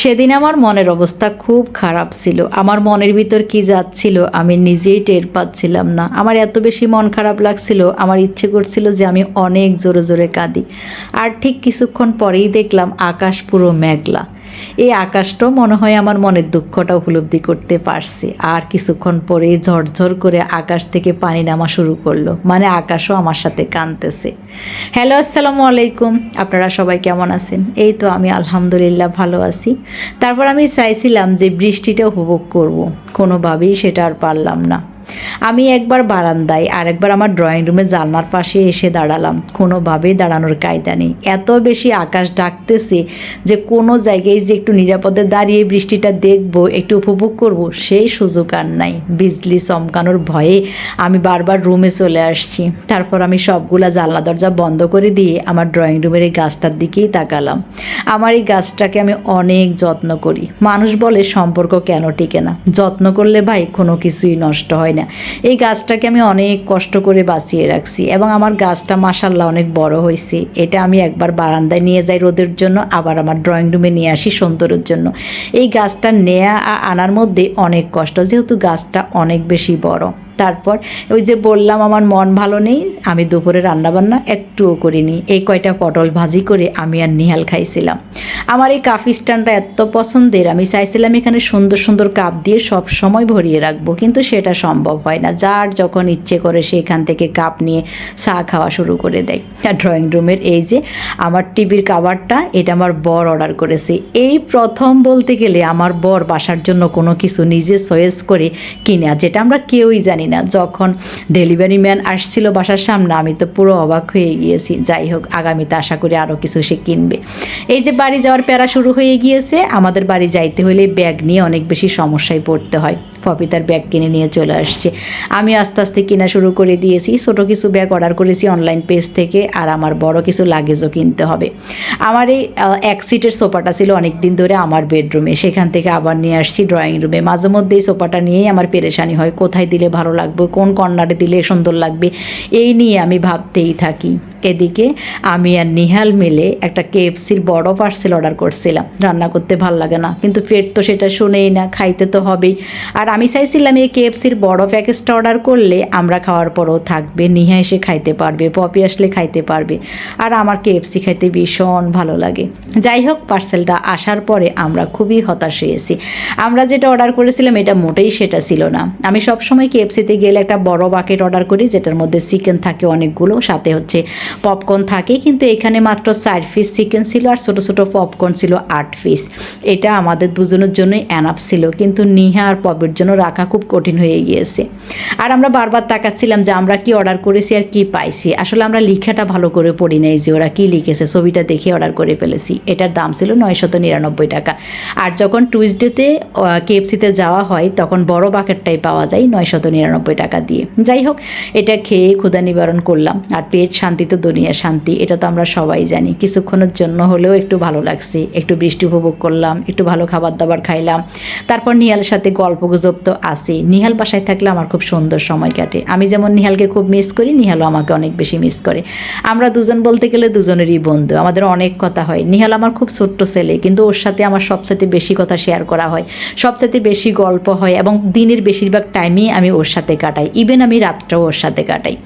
সেদিন আমার মনের অবস্থা খুব খারাপ ছিল। আমার মনের ভিতর কি যাচ্ছিল আমি নিজেই টের পাচ্ছিলাম না। আমার এত বেশি মন খারাপ লাগছিল, আমার ইচ্ছে করছিল যে আমি অনেক জোরে জোরে কাঁদি। আর ঠিক কিছুক্ষণ পরেই দেখলাম আকাশ পুরো মেঘলা। এই আকাশটাও মনে হয় আমার মনের দুঃখটা উপলব্ধি করতে পারছে। আর কিছুক্ষণ পরে ঝরঝর করে আকাশ থেকে পানি নামা শুরু করল। মানে আকাশও আমার সাথে কানতেছে হ্যালো, আসসালামু আলাইকুম। আপনারা সবাই কেমন আছেন? এই তো আমি আলহামদুলিল্লাহ ভালো আছি। তারপর আমি চাইছিলাম যে বৃষ্টিটা উপভোগ করব। কোনোভাবেই সেটা আর পারলাম না। আমি একবার বারান্দায় আর একবার আমার ড্রয়িং রুমে জানলার পাশে এসে দাঁড়ালাম। কোনোভাবেই দাঁড়ানোর কায়দা নেই। এত বেশি আকাশ ডাকতেছে যে কোনো জায়গায় যে একটু নিরাপদে দাঁড়িয়ে বৃষ্টিটা দেখব, একটু উপভোগ করব, সেই সুযোগ আর নাই। বিজলি চমকানোর ভয়ে আমি বারবার রুমে চলে আসছি। তারপর আমি সবগুলা জানলা দরজা বন্ধ করে দিয়ে আমার ড্রয়িং রুমের এই গাছটার দিকেই তাকালাম। আমার এই গাছটাকে আমি অনেক যত্ন করি। মানুষ বলে সম্পর্ক কেন টিকে না? যত্ন করলে ভাই কোনো কিছুই নষ্ট হয় না। এই গাছটাকে আমি অনেক কষ্ট করে বাঁচিয়ে রাখছি এবং আমার গাছটা মাসাল্লাহ অনেক বড় হয়েছে। এটা আমি একবার বারান্দায় নিয়ে যাই রোদের জন্য, আবার আমার ড্রয়িং রুমে নিয়ে আসি সুন্দরের জন্য। এই গাছটা নেয়া আনার মধ্যে অনেক কষ্ট, যেহেতু গাছটা অনেক বেশি বড়। তারপর ওই যে বললাম আমার মন ভালো নেই, আমি দুপুরে রান্নাবান্না একটুও করিনি। এই কয়টা পটল ভাজি করে আমি আর নিহাল খাইছিলাম। আমার এই কাফি স্ট্যান্ডটা এত পছন্দের, আমি চাইছিলাম এখানে সুন্দর সুন্দর কাপ দিয়ে সব সময় ভরিয়ে রাখব, কিন্তু সেটা সম্ভব হয় না। যার যখন ইচ্ছে করে সেখান থেকে কাপ নিয়ে চা খাওয়া শুরু করে দেয়। আর ড্রয়িং রুমের এই যে আমার টিভির কাভারটা এটা আমার বর অর্ডার করেছে। এই প্রথম বলতে গেলে আমার বর বাসার জন্য কোনো কিছু নিজে চয়েস করে কিনে যেটা আমরা কেউই জানি না। যখন ডেলিভারি ম্যান আসছিল বাসার সামনে, আমি তো পুরো অবাক হয়ে গিয়েছি। যাই হোক, আগামীতে আশা করি আরও কিছু সে কিনবে। এই যে বাড়ি যাওয়ার প্যারা শুরু হয়ে গিয়েছে, আমাদের বাড়ি যাইতে হলে ব্যাগ নিয়ে অনেক বেশি সমস্যায় পড়তে হয়। পপি তার ব্যাগ কিনে নিয়ে চলে আসছে। আমি আস্তে আস্তে কেনা শুরু করে দিয়েছি। ছোটো কিছু ব্যাগ অর্ডার করেছি অনলাইন পেজ থেকে আর আমার বড় কিছু লাগেজও কিনতে হবে। আমার এই এক সিটের সোফাটা ছিল অনেক দিন ধরে আমার বেডরুমে সেখান থেকে আবার নিয়ে আসছি ড্রয়িং রুমে মাঝে মধ্যে এই সোফাটা নিয়েই আমার পেরেশানি হয়। কোথায় দিলে ভালো লাগবে? কোন কর্নারে দিলে সুন্দর লাগবে? এই নিয়ে আমি ভাবতেই থাকি। এদিকে আমি আর নিহাল মিলে একটা কেএফসির বড় পার্সেল অর্ডার করছিলাম। রান্না করতে ভালো লাগে না। কিন্তু পেট তো সেটা শুনেই না। খাইতে তো হবেই। আর আমি চাইছিলাম এই কেএফসির বড় প্যাকেজটা অর্ডার করলে আমরা খাওয়ার পরও থাকবে। নিহা এসে খাইতে পারবে, পপি আসলে খাইতে পারবে। আর আমার কেএফসি খাইতে ভীষণ ভালো লাগে। যাই হোক পার্সেলটা আসার পরে আমরা খুবই হতাশ হয়েছি। আমরা যেটা অর্ডার করেছিলাম, এটা মোটেই সেটা ছিল না। আমি সবসময় কেএফসিতে গেলে একটা বড় বাকেট অর্ডার করি, যেটার মধ্যে চিকেন থাকে অনেকগুলো, সাথে হচ্ছে পপকর্ন থাকে। কিন্তু এখানে মাত্র চার পিস চিকেন ছিল আর ছোটো ছোটো পপকর্ন ছিল আট পিস এটা আমাদের দুজনের জন্যই অ্যানাপ ছিল। কিন্তু নিহা আর পপের জন্য রাখা খুব কঠিন হয়ে গিয়েছে। আর আমরা বারবার তাকাচ্ছিলাম যে আমরা কি অর্ডার করেছি আর কি পাইছি। আসলে আমরা লিখাটা ভালো করে পড়ি নাই যে ওরা কি লিখেছে। ছবিটা দেখে অর্ডার করে ফেলেছি। এটার দাম ছিল নয়শত নিরানব্বই টাকা। আর যখন টুইসডেতে কেএফসিতে যাওয়া হয়, তখন বড় বাকেটটাই পাওয়া যায় নয়শত নিরানব্বই টাকা দিয়ে। যাই হোক, এটা খেয়ে ক্ষুধা নিবারণ করলাম। আর পেট শান্তি তো দুনিয়া শান্তি, এটা তো আমরা সবাই জানি। কিছুক্ষণের জন্য হলেও একটু ভালো লাগছে। একটু বৃষ্টি উপভোগ করলাম, একটু ভালো খাবার দাবার খাইলাম। তারপর নিয়ালের সাথে গল্প গুজব তো আছে নিহাল বাসায় থাকলে আমার খুব সুন্দর সময় কাটে। আমি যেমন নিহালকে খুব মিস করি, নিহালও আমাকে অনেক বেশি মিস করে। আমরা দুজন বলতে গেলে দুজনেরই বন্ধু, আমাদের অনেক কথা হয়। নিহাল আমার খুব ছোট্ট ছেলে, কিন্তু ওর সাথে আমার সবচাইতে বেশি কথা শেয়ার করা হয়। সবচাইতে বেশি গল্প হয় এবং দিনের বেশিরভাগ টাইমেই আমি ওর সাথে কাটাই। ইভেন আমি রাতটাও ওর সাথে কাটাই।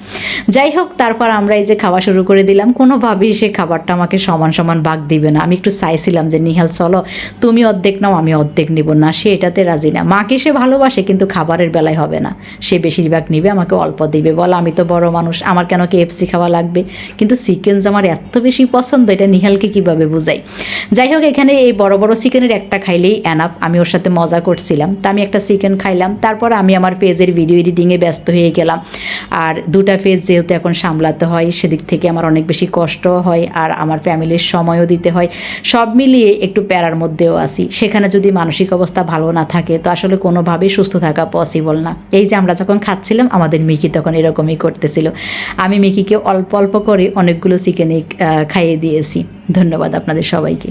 যাই হোক, তারপর আমরা এই যে খাওয়া শুরু করে দিলাম, কোনোভাবেই সে খাবারটা আমাকে সমান সমান ভাগ দিবে না। আমি একটু চাইছিলাম যে, নিহাল, চলো, তুমি অর্ধেক নাও, আমি অর্ধেক নিব। না, সে এটাতে রাজি না। মাকে সে ভালোবাসে, কিন্তু খাবারের বেলায় হবে না। সে বেশিরভাগ নিবে, আমাকে অল্প দিবে। বলো, আমি তো বড় মানুষ, আমার কেন কেএফসি খাওয়া লাগবে? কিন্তু চিকেন আমার এত বেশি পছন্দ, এটা নিহালকে কীভাবে বুঝাই? যাই হোক, এখানে এই বড় বড় চিকেনের একটা খাইলেই অ্যানাপ আমি ওর সাথে মজা করছিলাম। তা আমি একটা চিকেন খাইলাম। তারপর আমি আমার পেজের ভিডিও এডিটিংয়ে ব্যস্ত হয়ে গেলাম। আর দুটা পেজ যেহেতু এখন সামলাতে হয়, সেদিক থেকে আমার অনেক বেশি কষ্ট হয়, আর আমার ফ্যামিলির সময়ও দিতে হয়। সব মিলিয়ে একটু প্যারার মধ্যেও আসি সেখানে যদি মানসিক অবস্থা ভালো না থাকে, তো আসলে কোনোভাবেই সুস্থ থাকা পসিবল না। এই যে আমরা যখন খাচ্ছিলাম, আমাদের মিকি তখন এরকমই করতেছিল। আমি মিকিকে অল্প অল্প করে অনেকগুলো চিকেন খাইয়ে দিয়েছি। ধন্যবাদ আপনাদের সবাইকে।